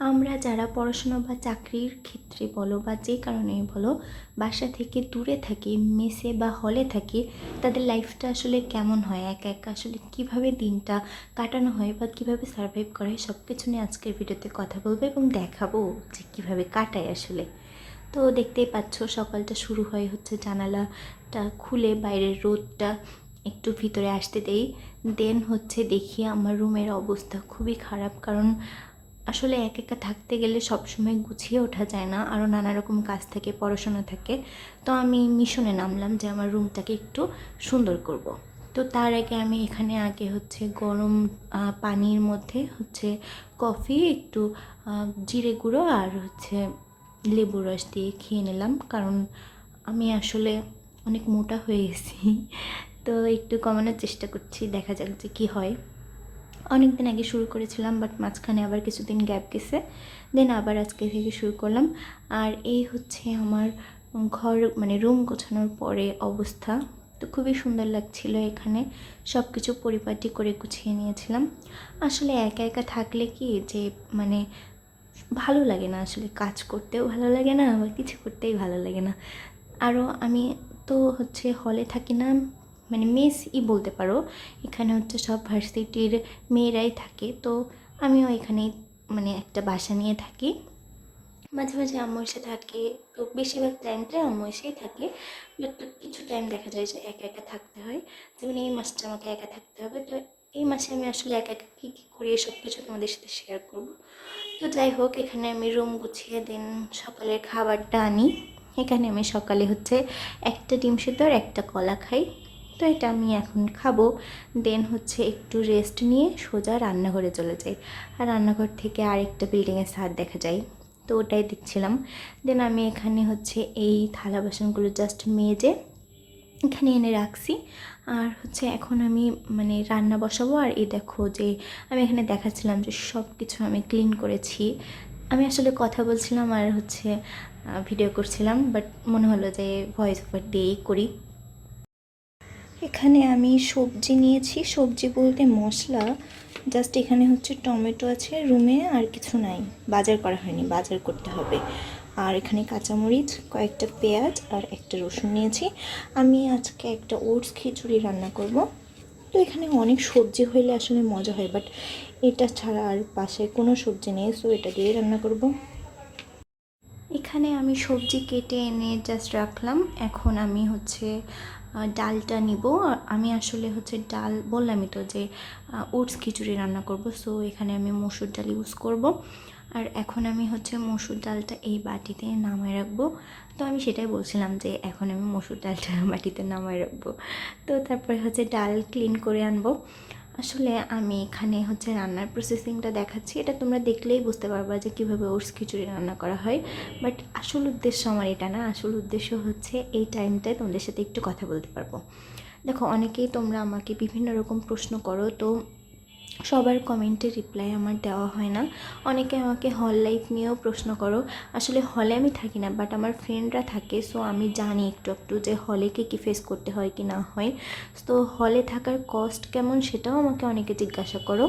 আমরা যারা পড়াশোনা বা চাকরির ক্ষেত্রে বলো বা যে কারণেই বলো, বাসা থেকে দূরে থাকি, মেসে বা হলে থাকি, তাদের লাইফটা আসলে কেমন হয়? একা একা আসলে কীভাবে দিনটা কাটানো হয় বা কীভাবে সার্ভাইভ করা হয় সব কিছু নিয়ে আজকের ভিডিওতে কথা বলব এবং দেখাবো যে কীভাবে কাটায় আসলে। তো দেখতেই পাচ্ছ, সকালটা শুরু হয় হচ্ছে জানালাটা খুলে বাইরের রোদটা একটু ভিতরে আসতে দেই। দেন হচ্ছে দেখি আমার রুমের অবস্থা খুবই খারাপ, কারণ আসলে এক একা থাকতে গেলে সবসময় গুছিয়ে ওঠা যায় না আরও নানা রকম কাজ থাকে, পড়াশোনা থাকে। তো আমি মিশনে নামলাম যে আমার রুমটাকে একটু সুন্দর করব। তো তার আগে আমি এখানে আগে হচ্ছে গরম পানির মধ্যে হচ্ছে কফি, একটু জিরে গুঁড়ো আর হচ্ছে লেবু রস দিয়ে খেয়ে নিলাম। কারণ আমি আসলে অনেক মোটা হয়ে গেছি। তো একটু কমানোর চেষ্টা করছি, দেখা যাক যে কী হয়। অনেক দিন আগে শুরু করেছিলাম বাট মাঝখানে আবার কিছুদিন গ্যাপ গেছে। দেন আবার আজকে থেকে শুরু করলাম। আর এই হচ্ছে আমার ঘর মানে রুম গোছানোর পরে অবস্থা। তো খুবই সুন্দর লাগছিল এখানে। সব কিছু পরিপাটি করে গুছিয়ে নিয়েছিলাম। আসলে একা একা থাকলে কি যে মানে ভালো লাগে না আসলে। কাজ করতেও ভালো লাগে না, আবার কিছু করতেই ভালো লাগে না। আরও আমি তো হচ্ছে হলে থাকি না। মানে মেসই বলতে পারো। এখানে হচ্ছে সব ভার্সিটির মেয়েরাই থাকে। তো আমিও এখানেই মানে একটা বাসা নিয়ে থাকি। মাঝে মাঝে আম্মু এসে থাকে। তো বেশিরভাগ টাইমটাই আম্মু এসেই থাকে। বাট কিছু টাইম দেখা যায় যে একা একা থাকতে হয়। যেমন এই মাসটা আমাকে একা থাকতে হবে। তো এই মাসে আমি আসলে একা একা কী কী করি সব কিছু তোমাদের সাথে শেয়ার করব। তো যাই হোক, এখানে আমি রুম গুছিয়ে দিন সকালের খাবারটা আনি। এখানে আমি সকালে হচ্ছে একটা ডিম সিদ্ধ আর একটা কলা খাই। তো এটা আমি এখন খাব। দেন হচ্ছে একটু রেস্ট নিয়ে সোজা রান্নাঘরে চলে যাই। আর রান্নাঘর থেকে আরেকটা বিল্ডিংয়ের ছাদ দেখা যায়। তো ওটাই দেখছিলাম। দেন আমি এখানে হচ্ছে এই থালা বাসনগুলো জাস্ট মেজে এখানে এনে রাখছি। আর হচ্ছে এখন আমি মানে রান্না বসাবো। আর এই দেখো যে আমি এখানে দেখাচ্ছিলাম যে সব কিছু আমি ক্লিন করেছি। আমি আসলে কথা বলছিলাম আর হচ্ছে ভিডিও করছিলাম। বাট মনে হলো যে ভয়েস ওভার দিয়েই করি। এখানে আমি সবজি নিয়েছি। সবজি বলতে মশলা। জাস্ট এখানে হচ্ছে টমেটো আছে রুমে, আর কিছু নাই। বাজার করা হয়নি, বাজার করতে হবে। আর এখানে কাঁচামরিচ, কয়েকটা পেঁয়াজ, আর একটা রসুন নিয়েছি। আমি আজকে একটা ওটস খিচুড়ি রান্না করব। তো এখানে অনেক সবজি হইলে আসলে মজা হয়, বাট এটা ছাড়া আর পাশে কোনো সবজি নেই সো এটা দিয়ে রান্না করব। এখানে আমি সবজি কেটে এনে জাস্ট রাখলাম। এখন আমি হচ্ছে ডালটা নিব। আমি আসলে হচ্ছে ডাল, বললামই তো যে ওটস খিচুড়ি রান্না করব সো এখানে আমি মসুর ডাল ইউজ করব। আর এখন আমি হচ্ছে মসুর ডালটা এই বাটিতে নামায় রাখব। তো আমি সেটাই বলছিলাম যে, এখন আমি মসুর ডালটা বাটিতে নামায় রাখব। তো তারপরে হচ্ছে ডাল ক্লিন করে আনব। আসলে আমি এখানে হচ্ছে রান্নার প্রসেসিংটা দেখাচ্ছি। এটা তোমরা দেখলেই বুঝতে পারবা যে কীভাবে ওটস খিচুড়ি রান্না করা হয়। বাট আসল উদ্দেশ্য আমার এটা না, আসল উদ্দেশ্য হচ্ছে এই টাইমটায় তোমাদের সাথে একটু কথা বলতে পারব। দেখো, অনেকেই তোমরা আমাকে বিভিন্ন রকম প্রশ্ন করো, তো সবার কমেন্টে রিপ্লাই আমার দেওয়া হয় না। অনেকে আমাকে হল লাইফ নিয়েও প্রশ্ন করো, আসলে হলে আমি থাকি না বাট আমার ফ্রেন্ডরা থাকে সো আমি জানি একটু একটু যে হলে কি কী ফেস করতে হয় কি না হয়। তো হলে থাকার কস্ট কেমন সেটাও আমাকে অনেকে জিজ্ঞাসা করো।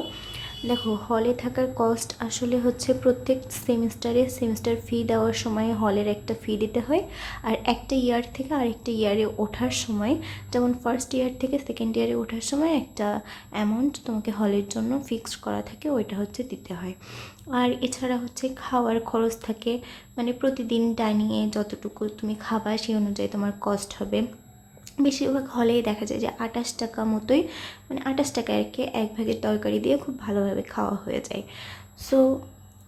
দেখো হলে থাকার কস্ট আসলে হচ্ছে প্রত্যেক সেমিস্টারে সেমিস্টার ফি দেওয়ার সময় হলের একটা ফি দিতে হয়। আর একটা ইয়ার থেকে আরেকটা ইয়ারে ওঠার সময়, যেমন ফার্স্ট ইয়ার থেকে সেকেন্ড ইয়ারে ওঠার সময় একটা অ্যামাউন্ট তোমাকে হলের জন্য ফিক্সড করা থাকে, ওইটা হচ্ছে দিতে হয়। আর এছাড়া হচ্ছে খাওয়ার খরচ থাকে মানে প্রতিদিন ডাইনিংয়ে যতটুকু তুমি খাবা, সেই অনুযায়ী তোমার কস্ট হবে। বেশিরভাগ হলেই দেখা যায় যে আটাশ টাকা মতোই মানে আটাশ টাকা আর কি এক ভাগের তরকারি দিয়ে খুব ভালোভাবে খাওয়া হয়ে যায়। সো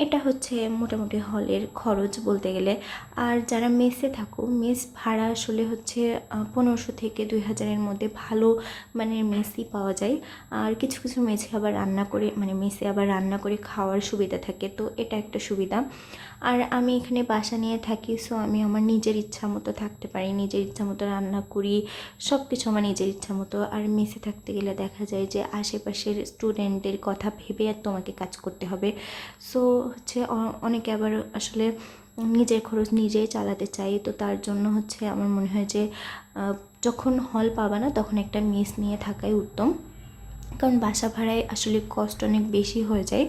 এটা হচ্ছে মোটামুটি হলের খরচ বলতে গেলে। আর যারা মেসে থাকো, মেস ভাড়া আসলে হচ্ছে পনেরোশো থেকে দুই হাজারের মধ্যে ভালো মানের মেসই পাওয়া যায়। আর কিছু কিছু মেসে আবার রান্না করে মানে মেসে আবার রান্না করে খাওয়ার সুবিধা থাকে, তো এটা একটা সুবিধা। আর আমি এখানে বাসা নিয়ে থাকি সো আমি আমার নিজের ইচ্ছা মতো থাকতে পারি, নিজের ইচ্ছা মতো রান্না করি সব কিছু আমার নিজের ইচ্ছা মতো। আর মেসে থাকতে গেলে দেখা যায় যে আশেপাশের স্টুডেন্টদের কথা ভেবে তোমাকে কাজ করতে হবে। সো হচ্ছে অনেকে আবার আসলে নিজের খরচ নিজেই চালাতে চাই তো তার জন্য হচ্ছে আমার মনে হয় যে যখন হল পাবা না, তখন একটা মেস নিয়ে থাকাই উত্তম। কারণ বাসা ভাড়ায় আসলে কষ্ট অনেক বেশি হয়ে যায়।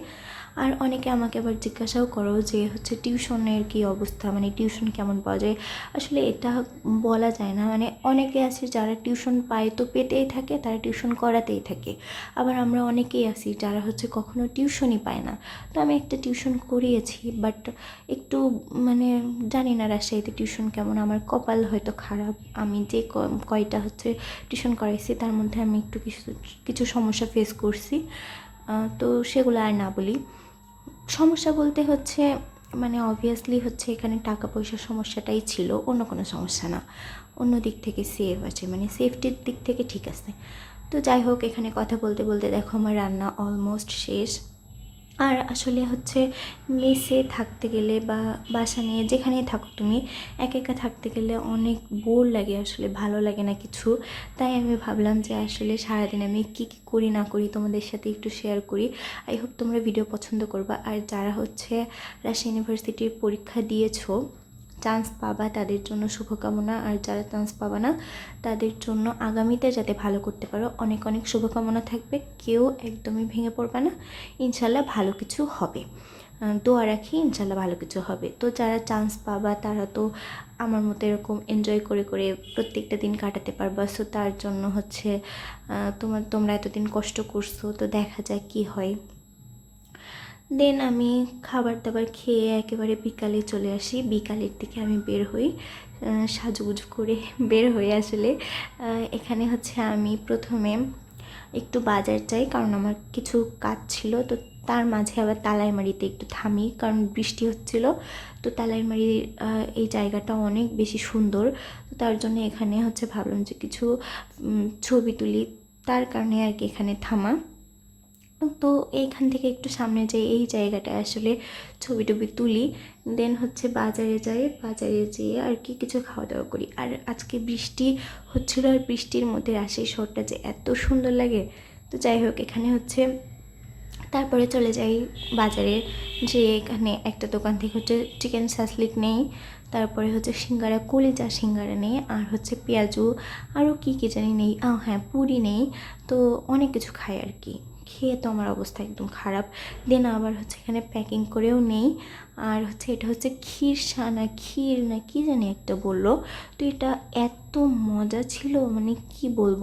আর অনেকে আমাকে আবার জিজ্ঞাসাও করো যে হচ্ছে টিউশনের কী অবস্থা? মানে টিউশন কেমন পাওয়া যায়? আসলে এটা বলা যায় না। মানে অনেকে আছে যারা টিউশন পায় তো পেতেই থাকে, তারা টিউশন করাতেই থাকে। আবার আমরা অনেকেই আছি যারা হচ্ছে কখনো টিউশনই পায় না। তো আমি একটা টিউশন করিয়েছি, বাট একটু মানে জানি না রাজশাহীতে টিউশন কেমন। আমার কপাল হয়তো খারাপ। আমি যে কয়টা হচ্ছে টিউশন করাইছি, তার মধ্যে আমি একটু কিছু কিছু সমস্যা ফেস করছি। তো সেগুলো আর না বলি। সমস্যা বলতে হচ্ছে মানে অবভিয়াসলি হচ্ছে এখানে টাকা পয়সার সমস্যাটাই ছিল, অন্য কোনো সমস্যা না। অন্য দিক থেকে সেফ আছে মানে সেফটির দিক থেকে ঠিক আছে। তো যাই হোক, এখানে কথা বলতে বলতে দেখো আমার রান্না অলমোস্ট শেষ। আর আসলে হচ্ছে মেসে থাকতে গেলে বা বাসা নিয়ে যেখানেই থাকো তুমি, একা একা থাকতে গেলে অনেক বোর লাগে আসলে, ভালো লাগে না কিছু। তাই আমি ভাবলাম যে আসলে সারাদিন আমি কী কী করি না করি তোমাদের সাথে একটু শেয়ার করি। আই হোপ তোমরা ভিডিও পছন্দ করবা। আর যারা হচ্ছে রাজশাহী ইউনিভার্সিটির পরীক্ষা দিয়েছ চান্স পাবা তাদের জন্য শুভকামনা আর যারা চান্স পাবা না, তাদের জন্য আগামীতে যাতে ভালো করতে পারো, অনেক অনেক শুভকামনা থাকবে। কেউ একদমই ভেঙে পড়বে না। ইনশাল্লাহ ভালো কিছু হবে। দোয়া রাখি, ইনশাল্লাহ ভালো কিছু হবে। তো যারা চান্স পাবা, তারা তো আমার মতো এরকম এনজয় করে করে প্রত্যেকটা দিন কাটাতে পারবা। সো তার জন্য হচ্ছে তোমার, তোমরা এতদিন কষ্ট করছ, তো দেখা যাক কী হয়। দেন আমি খাবার দাবার খেয়ে একেবারে বিকালে চলে আসি। বিকালের দিকে আমি বের হই সাজুগুজু করে বের হই আসলে। এখানে হচ্ছে আমি প্রথমে একটু বাজার যাই, কারণ আমার কিছু কাজ ছিল। তো তার মাঝে আবার তালাইমারিতে একটু থামি, কারণ বৃষ্টি হচ্ছিল। তো তালাইমারির এই জায়গাটা অনেক বেশি সুন্দর। তো তার জন্য এখানে হচ্ছে ভাবলাম যে কিছু ছবি তুলি। তার কারণে আর কি এখানে থামা। তো এইখান থেকে একটু সামনে যাই এই জায়গাটায় আসলে ছবি টবি তুলি দেন হচ্ছে বাজারে যাই, বাজারে যেয়ে আর কি কিছু খাওয়া দাওয়া করি। আর আজকে বৃষ্টি হচ্ছিল আর বৃষ্টির মধ্যে রাজশাহী শহরটা যে এত সুন্দর লাগে। তো যাই হোক, এখানে হচ্ছে তারপরে চলে যাই বাজারে যে এখানে একটা দোকান থেকে হচ্ছে চিকেন সাসলিক নেই, তারপরে হচ্ছে সিঙ্গারা, কলিজা সিঙ্গারা নেই, আর হচ্ছে পেঁয়াজু, আরও কী কী জানি নেই। হ্যাঁ পুরি নেই, তো অনেক কিছু খাই আর কি। খেয়ে তো আমার অবস্থা একদম খারাপ। দেন আবার হচ্ছে এখানে প্যাকিং করেও নেই। আর হচ্ছে এটা হচ্ছে ক্ষীর না ক্ষীর না কি জানি একটা বলল। তো এটা এত মজা ছিল মানে কি বলব?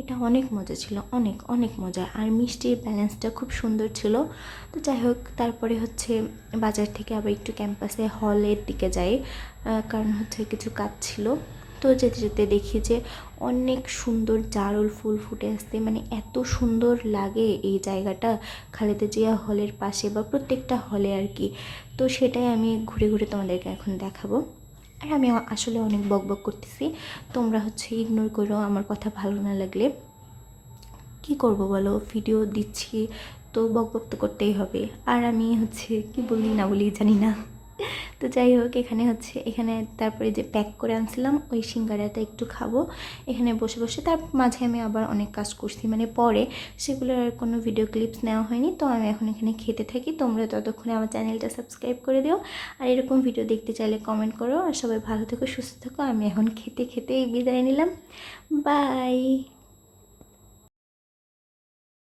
এটা অনেক মজা ছিল, অনেক অনেক মজা। আর মিষ্টির ব্যালেন্সটা খুব সুন্দর ছিল। তো যাই হোক, তারপরে হচ্ছে বাজার থেকে আবার একটু ক্যাম্পাসে হলের দিকে যাই। কারণ হচ্ছে কিছু কাজ ছিল। তো যেতে যেতে দেখি যে অনেক সুন্দর জারুল ফুল ফুটে আসতে মানে এত সুন্দর লাগে এই জায়গাটা খালেদা জিয়া হলের পাশে বা প্রত্যেকটা হলে আর কি। তো সেটাই আমি ঘুরে ঘুরে তোমাদেরকে এখন দেখাবো। আর আমি আসলে অনেক বক বক করতেছি, তোমরা হচ্ছে ইগনোর করো, আমার কথা ভালো না লাগলে। কি করব বলো? ভিডিও দিচ্ছি, তো বক বক তো করতেই হবে। আর আমি হচ্ছে কি বলি না বলি জানি না। তো যাই হোক, এখানে হচ্ছে, এখানে তারপরে যে প্যাক করে আনছিলাম, ওই সিঙ্গারাটা একটু খাব। এখানে বসে বসে, তার মাঝে আমি আবার অনেক কাজ করছি। মানে পরে সেগুলোর আর কোনো ভিডিও ক্লিপস নেওয়া হয়নি, তো আমি এখন এখানে খেতে থাকি। তোমরা ততক্ষণে আমার চ্যানেলটা সাবস্ক্রাইব করে দিও। আর এরকম ভিডিও দেখতে চাইলে কমেন্ট করো। আর সবাই ভালো থেকো, সুস্থ থেকো। আমি এখন খেতে, খেতেই বিদায় নিলাম। বাই